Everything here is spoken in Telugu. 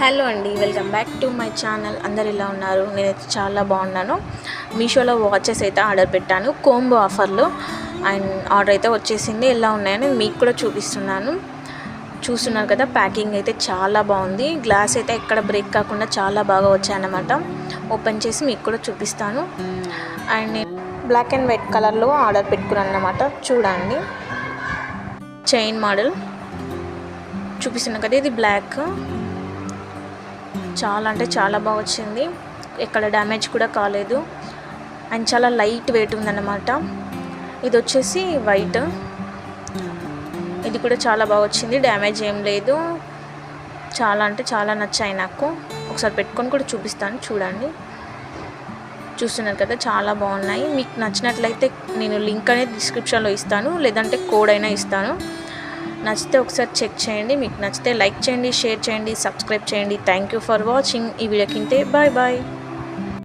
హలో అండి welcome back to my channel. అందరు ఇలా ఉన్నారు? నేనైతే చాలా బాగున్నాను. మీషోలో వాచెస్ అయితే ఆర్డర్ పెట్టాను కోంబో ఆఫర్లో. అండ్ ఆర్డర్ అయితే వచ్చేసింది. ఎలా ఉన్నాయని మీకు కూడా చూపిస్తున్నాను. చూస్తున్నారు కదా ప్యాకింగ్ అయితే చాలా బాగుంది. గ్లాస్ అయితే ఎక్కడ బ్రేక్ కాకుండా చాలా బాగా వచ్చాయన్నమాట. ఓపెన్ చేసి మీకు కూడా చూపిస్తాను. అండ్ నేను బ్లాక్ అండ్ వైట్ కలర్లో ఆర్డర్ పెట్టుకున్నాను అనమాట చూడండి. Chain model. చూపిస్తున్నాను కదా ఇది బ్లాక్. చాలా అంటే చాలా బాగా వచ్చింది. ఎక్కడ డ్యామేజ్ కూడా కాలేదు. అండ్ చాలా లైట్ వెయిట్ ఉందన్నమాట. ఇది వచ్చేసి వైట్. ఇది కూడా చాలా బాగా వచ్చింది. డ్యామేజ్ ఏం లేదు. చాలా అంటే చాలా నచ్చాయి నాకు. ఒకసారి పెట్టుకొని కూడా చూపిస్తాను. చూడండి. చూస్తున్నారు కదా చాలా బాగున్నాయి. మీకు నచ్చినట్లయితే నేను లింక్ అనేది డిస్క్రిప్షన్లో ఇస్తాను. లేదంటే కోడ్ అయినా ఇస్తాను. నచ్చితే ఒకసారి చెక్ చేయండి. మీకు నచ్చితే లైక్ చేయండి షేర్ చేయండి సబ్స్క్రైబ్ చేయండి. థ్యాంక్ యూ ఫర్ వాచింగ్ ఈ వీడియోకింటే బాయ్ బాయ్